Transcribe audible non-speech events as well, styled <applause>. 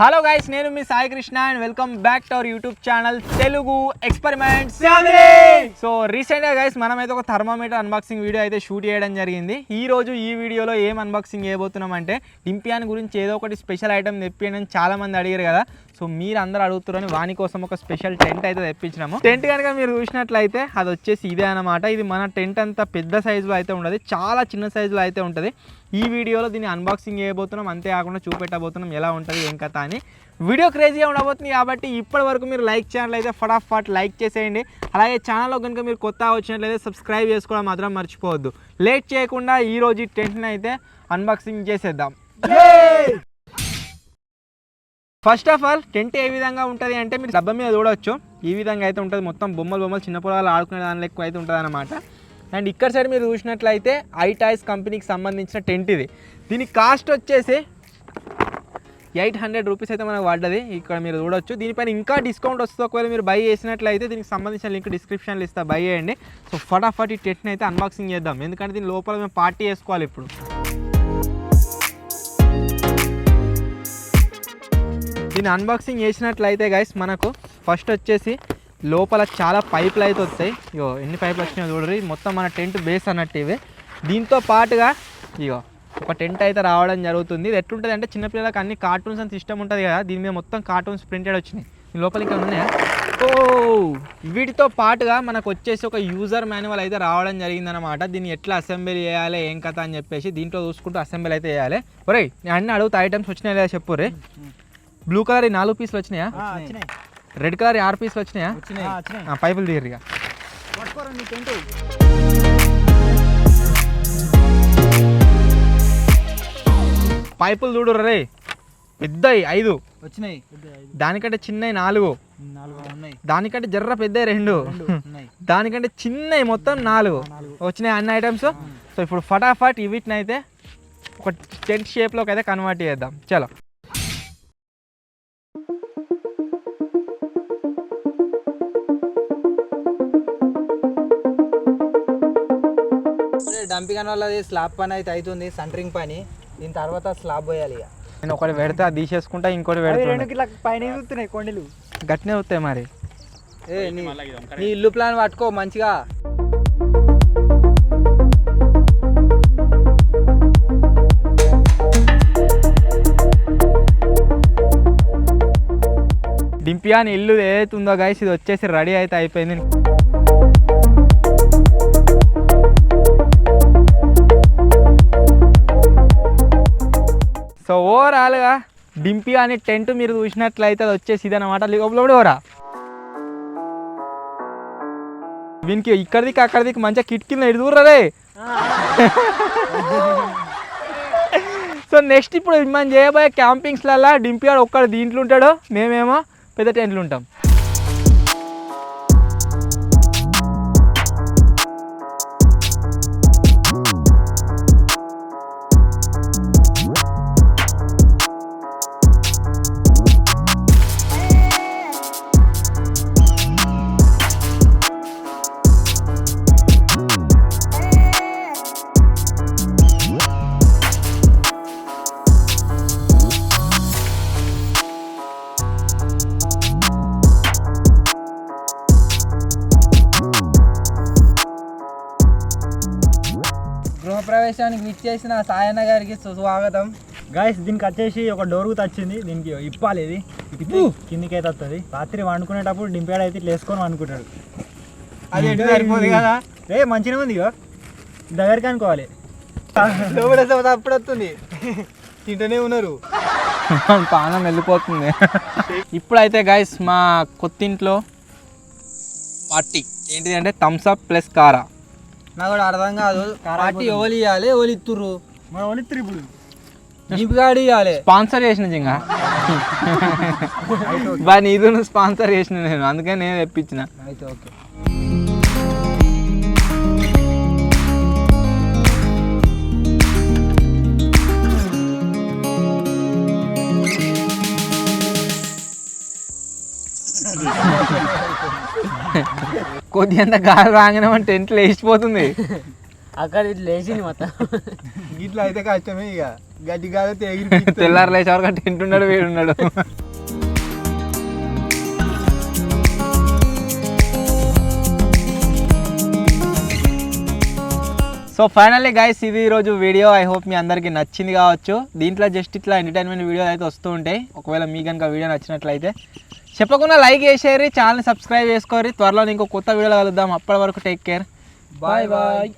Hello guys నేను మీ Sai Krishna and welcome back to our YouTube channel Telugu experiments so రీసెంట్గా guys మనం అయితే ఒక థర్మామీటర్ అన్బాక్సింగ్ వీడియో అయితే షూట్ చేయడం జరిగింది. ఈ రోజు ఈ వీడియోలో ఏం అన్బాక్సింగ్ చేయబోతున్నాం అంటే డింపియాన్ గురించి ఏదో ఒకటి స్పెషల్ ఐటమ్ తెప్పియండి చాలా మంది అడిగారు కదా. సో మీరు అందరూ అడుగుతారని వాని కోసం ఒక స్పెషల్ టెంట్ అయితే తెప్పించినాము. టెంట్ కనుక మీరు చూసినట్లయితే అది వచ్చేసి ఇదే అన్నమాట. ఇది మన టెంట్ అంత పెద్ద సైజులో అయితే ఉండదు. చాలా చిన్న సైజులో అయితే ఉంటుంది. ఈ వీడియోలో దీన్ని అన్బాక్సింగ్ చేయబోతున్నాం అంతేకాకుండా చూపెట్టబోతున్నాం ఎలా ఉంటుంది ఏం కథ అని. వీడియో క్రేజీగా ఉండబోతుంది కాబట్టి ఇప్పటి వరకు మీరు లైక్ ఛానల్ అయితే ఫటాఫట్ లైక్ చేసేయండి. అలాగే ఛానల్లో కనుక మీరు కొత్త వచ్చినట్లయితే సబ్స్క్రైబ్ చేసుకోవడం మాత్రం మర్చిపోవద్దు. లేట్ చేయకుండా ఈ రోజు ఈ టెంట్ని అయితే అన్బాక్సింగ్ చేసేద్దాం. ఫస్ట్ ఆఫ్ ఆల్ టెంట్ ఏ విధంగా ఉంటుంది అంటే మీరు డబ్బా మీద చూడవచ్చు ఈ విధంగా అయితే ఉంటుంది. మొత్తం బొమ్మలు బొమ్మలు చిన్న పొలాలు ఆడుకునే దానిలో ఎక్కువ అయితే ఉంటుంది అనమాట అండ్ ఇక్కడ సైడ్ మీరు చూసినట్లయితే ఐటాయిస్ కంపెనీకి సంబంధించిన టెంట్ ఇది. దీని కాస్ట్ వచ్చేసి ఎయిట్ హండ్రెడ్ రూపీస్ అయితే మనకు పడ్డది. ఇక్కడ మీరు చూడొచ్చు. దీనిపైన ఇంకా డిస్కౌంట్ వస్తుంది. ఒకవేళ మీరు బై చేసినట్లయితే దీనికి సంబంధించిన లింక్ డిస్క్రిప్షన్లో ఇస్తా. బై చేయండి. సో ఫటాఫట్ ఈ టెట్ని అయితే అన్బాక్సింగ్ చేద్దాం. ఎందుకంటే దీని లోపల మేము పార్టీ చేసుకోవాలి ఇప్పుడు. దీన్ని అన్బాక్సింగ్ చేసినట్లయితే గైస్ మనకు ఫస్ట్ వచ్చేసి లోపల చాలా పైపులు అయితే వస్తాయి ఇగో ఎన్ని పైపులు వచ్చినాయో చూడరు మొత్తం మన టెంట్ బేస్ అన్నట్టు ఇవి. దీంతో పాటుగా ఇగో ఒక టెంట్ అయితే రావడం జరుగుతుంది. ఇది ఎట్లుంటుంది అంటే చిన్నపిల్లలకి అన్ని కార్టూన్స్ అంత ఇష్టం ఉంటుంది కదా దీని మీద మొత్తం కార్టూన్స్ ప్రింటెడ్ వచ్చినాయి. లోపల ఇంకా ఉన్నాయా ఓ వీటితో పాటుగా మనకు వచ్చేసి ఒక యూజర్ మాన్యువల్ అయితే రావడం జరిగిందనమాట దీన్ని ఎట్లా అసెంబ్లీ చేయాలి ఏం కథ అని చెప్పేసి దీంట్లో చూసుకుంటూ అసెంబ్లీ అయితే చేయాలి. ఒరేయ్ నేను అన్ని అడుగుతా ఐటమ్స్ వచ్చినాయి లేదా చెప్పు రే. బ్లూ కలర్ ఈ నాలుగు పీసులు వచ్చినాయా? వచ్చినాయి. రెడ్ కలర్ ఈ ఆరు పీసులు వచ్చినాయా? పైపులు టెంట్ పైపులు చూడు రే. పెద్దవి ఐదు. వచ్చినాయి. దానికంటే చిన్నవి నాలుగు. దానికంటే జర్ర పెద్ద రెండు. <laughs> దానికంటే చిన్నవి మొత్తం నాలుగు. వచ్చినాయి అన్ని ఐటమ్స్? సో ఇప్పుడు ఫటాఫట్ వీటిని అయితే ఒక టెంట్ షేప్లోకి అయితే కన్వర్ట్ చేద్దాం. చలో. డంపింగ్ వల్ల స్లాబ్ పని అయితే అవుతుంది సెంటరింగ్ పని. దీని తర్వాత స్లాబ్ పోయాలి ఇక. నేను ఒకటి పెడితే అది తీసేసుకుంటా ఇంకోటి అవి రెండు కిలో పైన చూస్తున్నాయి కొండలు? గట్టినే వస్తాయి మరి. ఏ నీ నీ ఇల్లు ప్లాన్ పట్టుకో మంచిగా. డింపియాని ఇల్లు ఏదైతే ఉందో గైస్ ఇది వచ్చేసి రెడీ అయితే అయిపోయింది. ఓవరాల్గా డింపి అనే టెంట్ మీరు చూసినట్లయితే అది వచ్చేసి ఇదన్నమాట. లోపల కూడా ఓరా. వీనికి ఇక్కడికి అక్కడికి మంచిగా కిటికీలు ఎదుగుర్రే సో నెక్స్ట్ ఇప్పుడు మనం చేయబోయే క్యాంపింగ్స్లలో డింపి ఒక్కడ దీంట్లో ఉంటాడు మేమేమో పెద్ద టెంట్లు ఉంటాం. గృహప్రవేశానికి విచ్చేసిన సాయన్న గారికి స్వాగతం. గాయస్ దీనికి వచ్చేసి ఒక డోర్ వచ్చింది. దీనికి ఇప్పాలి ఇది. ఇప్పి కిందికి అయితే వస్తుంది రాత్రి వండుకునేటప్పుడు డింపాడు అయితే ఇట్లా వేసుకొని వండుకుంటాడు. అది ఎటు సరిపోదు కదా? ఏ మంచిగా ఉంది ఇగో. దగ్గరికి అనుకోవాలి. అప్పుడు వస్తుంది. తింటూనే ఉన్నారు. <laughs> పానం వెళ్ళిపోతుంది. ఇప్పుడైతే గైస్ మా కొత్తింట్లో పార్టీ. ఏంటిది అంటే థమ్స్ అప్ ప్లస్ కారా నాకు కూడా అర్థం కాదు. పార్టీ ఓలి ఇవ్వాలి ఓలి ఇత్తుర్రు? మన ఓలి ఇత్తురు ఇప్పుడు? నింపుగాడి ఇవ్వాలి స్పాన్సర్ చేసిన జింగా. బా నీదు స్పాన్సర్ చేసిన నేను అందుకని నేను తెప్పించిన. అయితే ఓకే. <laughs> కొద్ది అంత గాలి రాగానే మన టెంట్లో వేసిపోతుంది అక్కడ ఇట్లా లేచింది మొత్తం. <laughs> ఇట్లా అయితే కష్టమే ఇక. గడ్డి ఎగిరి <laughs> తెల్లారు లేచే వరకు టెంట్ ఉన్నాడు వీడు సో ఫైనల్లీ గైస్ ఇది ఈరోజు వీడియో ఐ హోప్ మీ అందరికీ నచ్చింది కావచ్చు. దీంట్లో జస్ట్ ఇట్లా ఎంటర్టైన్మెంట్ వీడియోలు అయితే వస్తూ ఉంటాయి. ఒకవేళ మీకు కనుక వీడియో నచ్చినట్లయితే చెప్పకుండా లైక్ చేసేరి ఛానల్ సబ్స్క్రైబ్ చేసుకోరి త్వరలో ఇంకో కొత్త వీడియోలో కలుద్దాం. అప్పటి వరకు టేక్ కేర్ బాయ్ బాయ్